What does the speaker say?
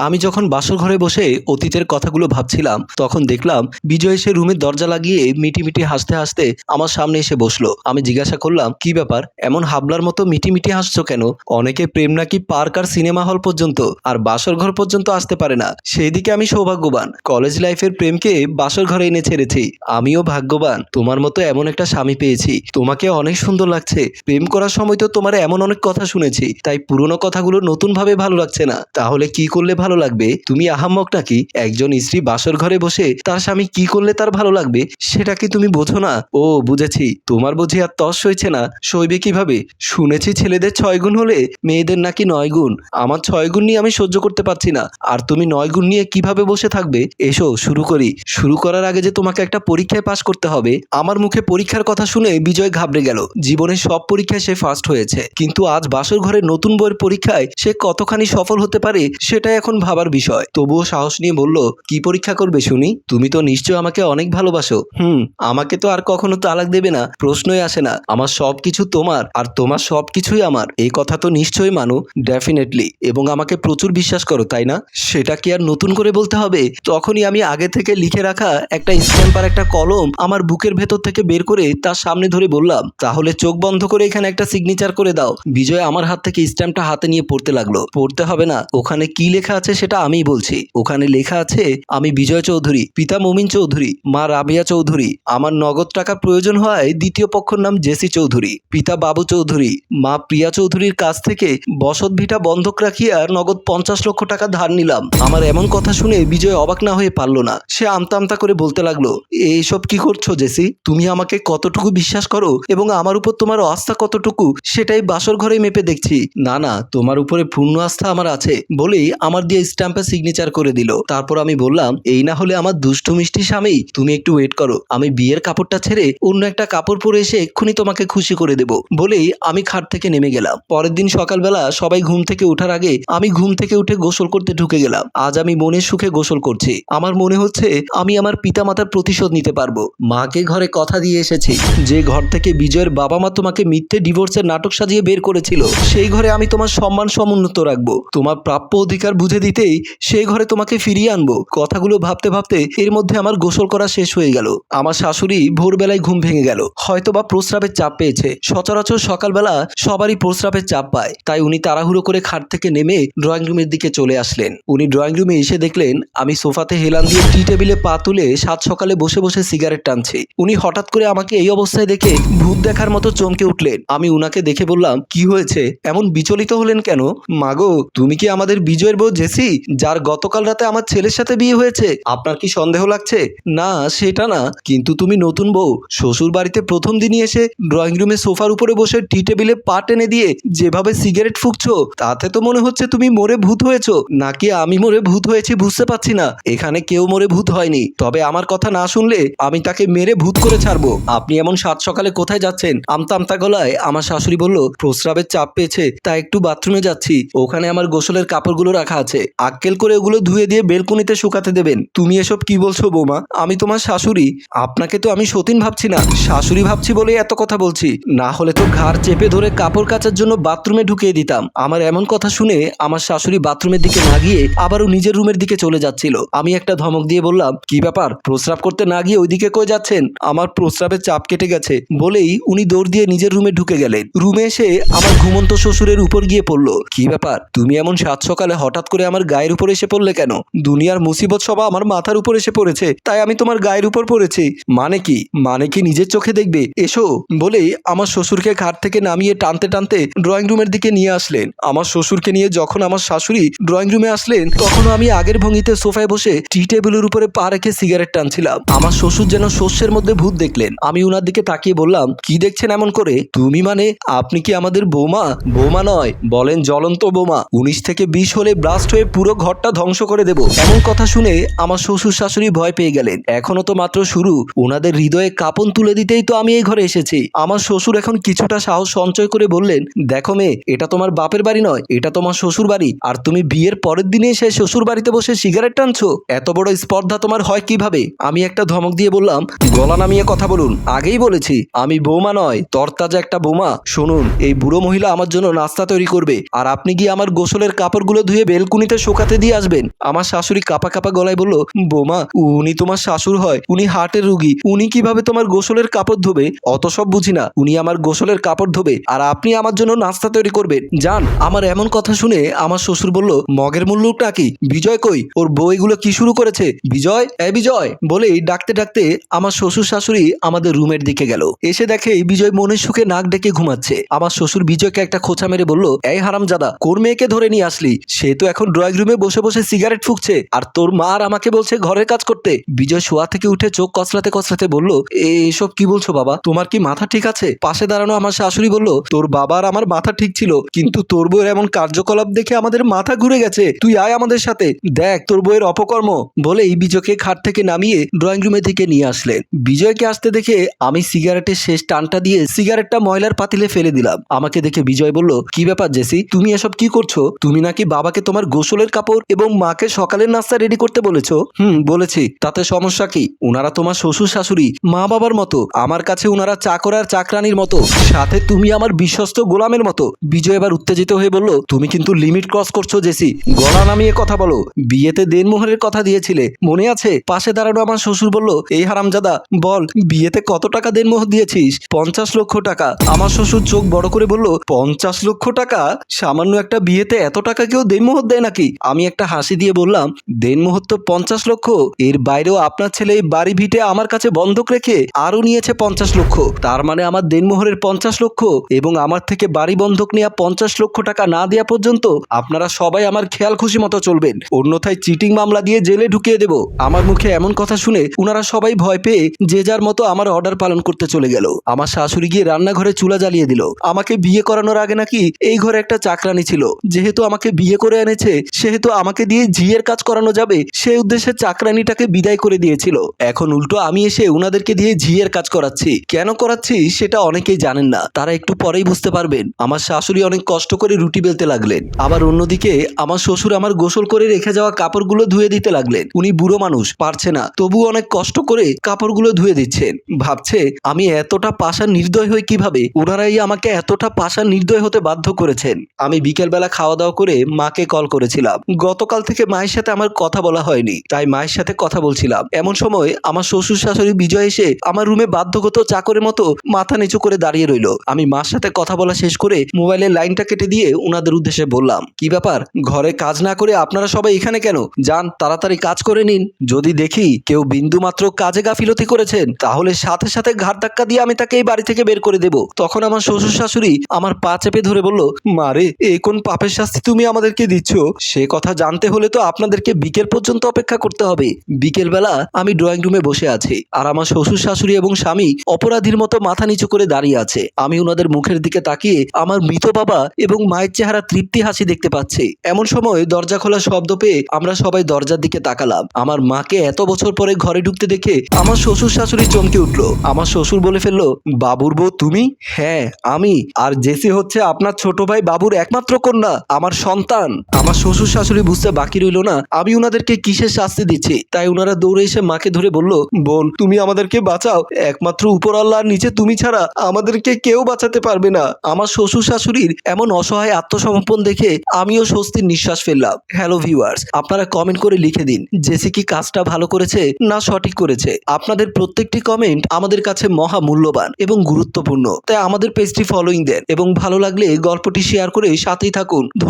আমি যখন বাসর ঘরে বসে অতীতের কথাগুলো ভাবছিলাম, তখন দেখলাম বিজয় এসে রুমের দরজা লাগিয়ে মিটি মিটি হাসতে হাসতে আমার সামনে এসে বসল। আমি জিজ্ঞাসা করলাম, কি ব্যাপার? এমন হাবলার মতো মিটি মিটি হাসছো কেন? অনেকে প্রেম নাকি পার্ক আর সিনেমা হল পর্যন্ত, আর বাসর ঘর পর্যন্ত আসতে পারে না। সেই দিকে আমি সৌভাগ্যবান। কলেজ লাইফের প্রেমকে বাসর ঘরে এনে ছেড়েছি। আমিও ভাগ্যবান। তোমার মতো এমন একটা স্বামী পেয়েছি। তোমাকে অনেক সুন্দর লাগছে। প্রেম করার সময় তো তোমার এমন অনেক কথা শুনেছি। তাই পুরনো কথাগুলো নতুন ভাবে ভালো লাগছে না। তাহলে কি করলে ভালো লাগবে? তুমি আহাম্মক নাকি একজন স্ত্রী বাসর ঘরে বসে তার স্বামী কি করলে তার ভালো লাগবে? সেটা কি তুমি বোঝো না? ও, বুঝেছি। তোমার বুঝি আর তস সইছে না। সইবে কীভাবে? শুনেছি ছেলেদের ছয় গুণ হলে মেয়েদের নাকি নয় গুণ। আমার ছয় গুণ নিয়ে আমি সহ্য করতে পারছি না। আর তুমি নয় গুণ নিয়ে কীভাবে বসে থাকবে? এসো, শুরু করি। শুরু করার আগে যে তোমাকে একটা পরীক্ষায় পাশ করতে হবে। আমার মুখে পরীক্ষার কথা শুনে বিজয় ঘাবড়ে গেল। জীবনের সব পরীক্ষায় সে ফার্স্ট হয়েছে। কিন্তু আজ বাসর ঘরের নতুন বইয়ের পরীক্ষায় সে কতখানি সফল হতে পারে, সেটাই এখন ভাবার বিষয়। তবুও সাহস নিয়ে বলল, কি পরীক্ষা করবে শুনি? তুমি তো নিশ্চয় আমাকে অনেক ভালোবাসো। হুম, আমাকে তো আর কখনো তালাক দেবে না, প্রশ্নই আসে না। আমার সব কিছু তোমার, আর তোমার সব কিছুই আমার। এই কথা তো নিশ্চয়ই মানো ডেফিনেটলি এবং আমাকে প্রচুর বিশ্বাস করো, তাই না? সেটা কি আর নতুন করে বলতে হবে? তখনই আমি আগে থেকে লিখে রাখা একটা স্ট্যাম্প আর একটা কলম আমার বুকের ভেতর থেকে বের করে তার সামনে ধরে বললাম, তাহলে চোখ বন্ধ করে এখানে একটা সিগনেচার করে দাও। বিজয় আমার হাত থেকে স্ট্যাম্পটা হাতে নিয়ে পড়তে লাগল। পড়তে হবে না, ওখানে কি লেখা আছে সেটা আমিই বলছি। ওখানে লেখা আছে, আমি বিজয় চৌধুরী, পিতা মমিন চৌধুরী, মা রাবিয়া চৌধুরী, আমার নগদ টাকা প্রয়োজন হয় দ্বিতীয় পক্ষর নাম জেসি চৌধুরী, পিতা বাবু চৌধুরী, মা প্রিয়া চৌধুরীর কাছ থেকে বসত ভিটা বন্ধক রাখিয়া নগদ পঞ্চাশ লক্ষ টাকা ধার নিলাম। আমার এমন কথা শুনে বিজয় অবাক না হয়ে পারল না। সে আমতা আমতা করে বলতে লাগল, এইসব কি করছ জেসি? তুমি আমাকে কতটুকু বিশ্বাস করো এবং আমার উপর তোমার আস্থা কতটুকু, সেটাই বাসর ঘরে মেপে দেখছি। না না, তোমার উপরে পূর্ণ আস্থা আমার আছে বলেই আমার দিয়ে স্ট্যাম্পে সিগনেচার করে দিল। তারপর আমি বললাম, এই না হলে আমার দুষ্টু মিষ্টি স্বামী, তুমি একটু ওয়েট করো। আমি বিয়ের কাপড়টা ছেড়ে অন্য একটা কাপড় পরে এসে এক্ষুনি তোমাকে খুশি করে দেব। বলেই আমি খাট থেকে নেমে গেলাম। পরের দিন সকালবেলা সবাই ঘুম থেকে ওঠার আগে আমি ঘুম থেকে উঠে গোসল করতে ঢুকে গেলাম। আজ আমি মনের সুখে গোসল করছি। আমার মনে হচ্ছে আমি আমার পিতামাতার প্রতিশোধ নিতে পারব। মাকে ঘরে কথা দিয়ে এসেছি। যে ঘর থেকে বিজয়ের বাবা মা তোমাকে মিথ্যে ডিভোর্সের নাটক সাজিয়ে বের করেছিল, সেই ঘরে আমি তোমার সম্মান সমুন্নত রাখব। তোমার প্রাপ্য অধিকার বুঝে দিতেই সেই ঘরে তোমাকে ফিরিয়ে আনব। কথাগুলো ভাবতে ভাবতে এর মধ্যে আমার গোসল করা শেষ হয়ে গেল। আমার শাশুড়ি ভোরবেলায় ঘুম ভেঙে গেল। হয়তো বা প্রস্রাবের চাপ পেয়েছে। সচরাচর সকালবেলা সবারই প্রস্রাবের চাপ পায়। তাই উনি তাড়াহুড়ো করে খাট থেকে নেমে ড্রয়িং রুমের দিকে চলে আসলেন। উনি ড্রয়িং রুমে এসে দেখলেন, আমি সোফাতে হেলান দিয়ে টি টেবিলে পা তুলে সাত সকালে বসে বসে সিগারেট টানছি। উনি হঠাৎ করে আমাকে এই অবস্থায় দেখে ভূত দেখার মতো চমকে উঠলেন। আমি উনাকে দেখে বললাম, কি হয়েছে? এমন বিচলিত হলেন কেন? মাগো, তুমি কি আমাদের বিজয়ের বউ জেসি যার গতকাল রাতে আমার ছেলের সাথে বিয়ে হয়েছে। আপনার কি সন্দেহ লাগছে? না, সেটা না। কিন্তু তুমি নতুন বউ। শ্বশুর বাড়িতে প্রথম দিনই এসে ড্রয়িং রুমে সোফার উপরে বসে টি টেবিলে পা টেনে দিয়ে যেভাবে সিগারেট ফুঁকছো, তাতে তো মনে হচ্ছে তুমি মরে ভূত হয়েছো। নাকি আমি মরে ভূত হয়েছি বুঝতে পারছি না। এখানে কেউ মরে ভূত হয়নি। তবে আমার কথা না শুনলে আমি তাকে মেরে ভূত করে ছাড়বো। আপনি এমন সাত সকালে কোথায় যাচ্ছেন? আমতা আমতা গলায় আমার শাশুড়ি বলল, প্রস্রাবের চাপ পেয়েছে, তাই একটু বাথরুমে যাচ্ছি। ওখানে আমার গোসলের কাপড়গুলো রাখা আছে। আক্কেল করে ওগুলো ধুয়ে দিয়ে বেলকুনিতে শুকাতে দেবেন। তুমি এসব কি বলছো বৌমা? আমি তোমার শাশুড়ি। আপনাকে তো আমি সতীন ভাবছি না। শাশুড়ি ভাবছি বলেই এত কথা বলছি। না হলে তো ঘাড় চেপে ধরে কাপড় কাচার জন্য বাথরুমে ঢুকিয়ে দিতাম। আমার এমন কথা শুনে আমার শাশুড়ি বাথরুমের দিকে না গিয়ে আবারও নিজের রুমের দিকে চলে যাচ্ছিল। আমি একটা ধমক দিয়ে বললাম, কি ব্যাপার? প্রস্রাব করতে না গিয়ে ওইদিকে কই যাচ্ছেন? আমার প্রস্রাবের চাপ কেটে গেছে। বলেই উনি দৌড় দিয়ে নিজের রুমে ঢুকে গেলেন। রুমে এসে আমার ঘুমন্ত শ্বশুরের উপর গিয়ে পড়ল, কি ব্যাপার? তুমি এমন সাত সকালে হঠাৎ করে আমার গায়ের উপর এসে পড়লে কেন? দুনিয়ার মুসিবত সবা আমার মাথার উপর এসে পড়েছে, তাই আমি তোমার গায়ের উপর পড়েছি। মানে কি? মানে কি নিজের চোখে দেখবে? এসো। বলেই আমার শ্বশুরকে ঘাট থেকে নামিয়ে টানতে টানতে ড্রয়িং রুমের দিকে নিয়ে আসলেন। আমার শ্বশুরকে নিয়ে যখন আমার শাশুড়ি ড্রয়িং রুমে আসলেন তখনও আমি আগের ভঙ্গিতে সোফায় বসে টি টেবিলের উপরে পা রেখে সিগারেট টানছিলাম। আমার শ্বশুর যেন শস্যের মধ্যে ভূত দেখলেন। আমি উনার দিকে তাকিয়ে বললাম, কি দেখছেন এমন করে? তুমি মানে? আপনি কি আমাদের বৌমা? বৌমা নয়, বলেন জ্বলন্ত বোমা। উনিশ থেকে বিশ হলে ব্লাস্ট হয়ে পুরো ঘরটা ধ্বংস করে দেব। এমন কথা শুনে আমার শ্বশুর শাশুড়ি ভয় পেয়ে গেলেন। এখনও তো মাত্র শুরু। ওনাদের হৃদয়ে কাপন তুলে দিতেই তো আমি এই ঘরে এসেছি। আমার শ্বশুর এখন কিছুটা সাহস সঞ্চয় করে বললেন, দেখো মেয়ে, এটা তোমার বাপের বাড়ি নয়, এটা তোমার শ্বশুর বাড়ি। আর তুমি বিয়ের পরের দিনে সে শ্বশুর বাড়িতে বসে সিগারেট টানছো। এত বড় স্পর্ধা তোমার হয় কীভাবে? আমি একটা ধমক দিয়ে বললাম, গলা নামিয়ে কথা বলুন। আগেই বলেছি, আমি বৌমা নয়, তরতাজা একটা বোমা। শুনুন, এই বুড়ো মহিলা আমার জন্য নাস্তা তৈরি করবে। আর আপনি গিয়ে আমার গোসলের কাপড়গুলো ধুয়ে বেলকুনিতে জমিতে শোকাতে দিয়ে আসবেন। আমার শাশুড়ি কাপা কাপা গলায় বলল, বোমা, উনি তোমার শাশুর হয়, উনি হার্টের রুগী, উনি কীভাবে তোমার গোসলের কাপড় ধোবে? অত সব বুঝি না, উনি আমার গোসলের কাপড় ধোবে, আর আপনি আমার জন্য নাস্তা তৈরি করবেন। যান, আমার এমন কথা শুনে আমার শ্বশুর বলল, মগের মূল্য নাকি বিজয় কই? ওর বউ এগুলো কি শুরু করেছে? বিজয়? এ বিজয়? বলেই ডাকতে ডাকতে আমার শ্বশুর শাশুড়ি আমাদের রুমের দিকে গেল। এসে দেখে বিজয় মনের সুখে নাক ডেকে ঘুমাচ্ছে। আমার শ্বশুর বিজয়কে একটা খোঁচা মেরে বলল, এই হারামজাদা কোর মেয়েকে ধরে নিয়ে আসলি? সে তো এখন ড্রয়িং রুমে বসে বসে সিগারেট ফুকছে। আর তোর মা আর আমাকে বলছে ঘরের কাজ করতে। বিজয় শোয়া থেকে উঠে চোখ কসলাতে কসলাতে বলল, "এ- এসব কি বলছো বাবা? তোমার কি মাথা ঠিক আছে? পাশে দাঁড়ানো আমার শাশুড়ি বলল, তোর বাবার আমার মাথা ঠিক ছিল, কিন্তু তোর বউয়ের এমন কার্যকলাপ দেখে আমাদের মাথা ঘুরে গেছে। তুই আয় আমাদের সাথে। দেখ, তোর বউয়ের অপকর্ম। বলেই বিজয়কে খাট থেকে নামিয়ে ড্রয়িং রুমের দিকে নিয়ে আসলেন। বিজয়কে আসতে দেখে আমি সিগারেটের শেষ টানটা দিয়ে সিগারেটটা ময়লার পাতিলে ফেলে দিলাম। আমাকে দেখে বিজয় বলল, কি ব্যাপার জেসি? তুমি এসব কি করছ? তুমি নাকি বাবাকে তোমার গোসলের কাপড় এবং মাকে সকালের নাস্তা রেডি করতে বলেছ? হুম, বলেছি। তাতে সমস্যা কি? ওনারা তোমার শ্বশুর শাশুড়ি, মা বাবার মতো। আমার কাছে ওনারা চাকর আর চাকরানির মতো। সাথে তুমি আমার বিশ্বস্ত গোলামের মতো। বিজয় এবার উত্তেজিত হয়ে বলল, তুমি কিন্তু লিমিট ক্রস করছ, জেসি। গলা নামিয়ে কথা বলো। বিয়েতে দেনমোহরের কথা দিয়েছিলে। মনে আছে? পাশে দাঁড়ানো আমার শ্বশুর বলল, এই হারামজাদা, বল, বিয়েতে কত টাকা দেনমোহর দিয়েছিস? পঞ্চাশ লক্ষ টাকা। আমার শ্বশুর চোখ বড় করে বলল, পঞ্চাশ লক্ষ টাকা? সামান্য একটা বিয়েতে এত টাকা কেউ দেনমোহর দেয় নাকি আমি একটা হাসি দিয়ে বললাম দেনমোহর তো পঞ্চাশ লক্ষ, এর বাইরেও আপনার ছেলে এই বাড়ি ভিটে আমার কাছে বন্ধক রেখে আরও নিয়েছে পঞ্চাশ লক্ষ। তার মানে আমার দেনমোহরের পঞ্চাশ লক্ষ এবং আমার থেকে বাড়ি বন্ধক নেওয়া পঞ্চাশ লক্ষ টাকা না দেওয়া পর্যন্ত আপনারা সবাই আমার খেয়াল খুশি মতো চলবেন। অন্যথায় চিটিং মামলা দিয়ে জেলে ঢুকিয়ে দেব। আমার মুখে এমন কথা শুনে ওনারা সবাই ভয় পেয়ে যে যার মতো আমার অর্ডার পালন করতে চলে গেল। আমার শাশুড়ি গিয়ে রান্নাঘরে চুলা জ্বালিয়ে দিল। আমাকে বিয়ে করানোর আগে নাকি এই ঘরে একটা চাকরানি ছিল। যেহেতু আমাকে বিয়ে করে এনেছে সেহেতু আমাকে দিয়ে ঝিয়ের কাজ করানো যাবে, সেই উদ্দেশ্যে চাকরানিটাকে বিদায় করে দিয়েছিল। এখন উল্টো আমি এসে উনাদেরকে দিয়ে ঝিয়ের কাজ করাচ্ছি। কেন করাচ্ছি সেটা অনেকেই জানেন না। তারা একটু পরেই বুঝতে পারবেন। আমার শাশুড়ি অনেক কষ্ট করে রুটি বেলতে লাগলেন। আবার অন্যদিকে আমার শ্বশুর আমার গোসল করে রেখে যাওয়া কাপড়গুলো ধুয়ে দিতে লাগলেন। উনি বুড়ো মানুষ, পারছে না। তবু অনেক কষ্ট করে কাপড়গুলো ধুয়ে দিচ্ছেন। ভাবছে, আমি এতটা পাশা নির্দয় হই কীভাবে? ওনারাই আমাকে এতটা পাশা নির্দয় হতে বাধ্য করেছেন। আমি বিকেলবেলা খাওয়া দাওয়া করে মাকে কল করেছিলাম গতকাল থেকে মায়ের সাথে আমার কথা বলা হয়নি। তাই মায়ের সাথে কথা বলছিলাম। এমন সময় আমার শ্বশুর শাশুড়ি বিজয় এসে আমার রুমে বাধ্যগত চাকরের মতো মাথা নিচু করে দাঁড়িয়ে রইল। আমি মার সাথে কথা বলা শেষ করে মোবাইলের লাইনটা কেটে দিয়ে ওনাদের উদ্দেশ্যে বললাম, কি ব্যাপার? ঘরে কাজ না করে আপনারা সবাই এখানে কেন? যান, তাড়াতাড়ি কাজ করে নিন। যদি দেখি কেউ বিন্দু মাত্র কাজে গাফিলতি করেছেন, তাহলে সাথে সাথে ঘাট ধাক্কা দিয়ে আমি তাকে এই বাড়ি থেকে বের করে দেব। তখন আমার শ্বশুর শাশুড়ি আমার পা চেপে ধরে বলল মারে এ কোন পাপের শাস্তি তুমি আমাদেরকে দিচ্ছ? সে কথা জানতে হলে তো আপনাদেরকে বিকেল পর্যন্ত অপেক্ষা করতে হবে। বিকেলবেলা আমি ড্রয়িং রুমে বসে আছি আর আমার শ্বশুর শাশুড়ি এবং স্বামী অপরাধীর মতো মাথা নিচু করে দাঁড়িয়ে আছে। আমি ওনাদের মুখের দিকে তাকিয়ে আমার মৃত বাবা এবং মায়ের চেহারা তৃপ্তি হাসি দেখতে পাচ্ছি। এমন সময় দরজা খোলা শব্দ পেয়ে আমরা সবাই দরজার দিকে তাকালাম। আমার মাকে এত বছর পরে ঘরে ঢুকতে দেখে আমার শ্বশুর শাশুড়ি চমকে উঠল। আমার শ্বশুর বলে ফেলল, বাবুর বউ তুমি? হ্যাঁ আমি। আর জেসি হচ্ছে আপনার ছোট ভাই বাবুর একমাত্র কন্যা, আমার সন্তান। আমার শ্বশুর শাশুড়ি বুঝতে বাকি রইল না। আমি ওনাদেরকে কিসের শাস্তি দিচ্ছি? তাই ওনারা দৌড়ে এসে মাকে ধরে বলল, বোন, তুমি আমাদেরকে বাঁচাও। একমাত্র উপর আল্লাহর নিচে তুমি ছাড়া আমাদেরকে কেউ বাঁচাতে পারবে না। আমার শ্বশুর শাশুড়ির এমন অসহায় আত্মসমর্পণ দেখে আমিও স্বস্তির নিঃশ্বাস ফেললাম। হ্যালো ভিউয়ার্স আপনারা কমেন্ট করে লিখে দিন, জেসি কি কাজটা ভালো করেছে না সঠিক করেছে? আপনাদের প্রত্যেকটি কমেন্ট আমাদের কাছে মহা মূল্যবান এবং গুরুত্বপূর্ণ। তাই আমাদের পেজটি ফলোইং দেন এবং ভালো লাগলে গল্পটি শেয়ার করে সাথেই থাকুন।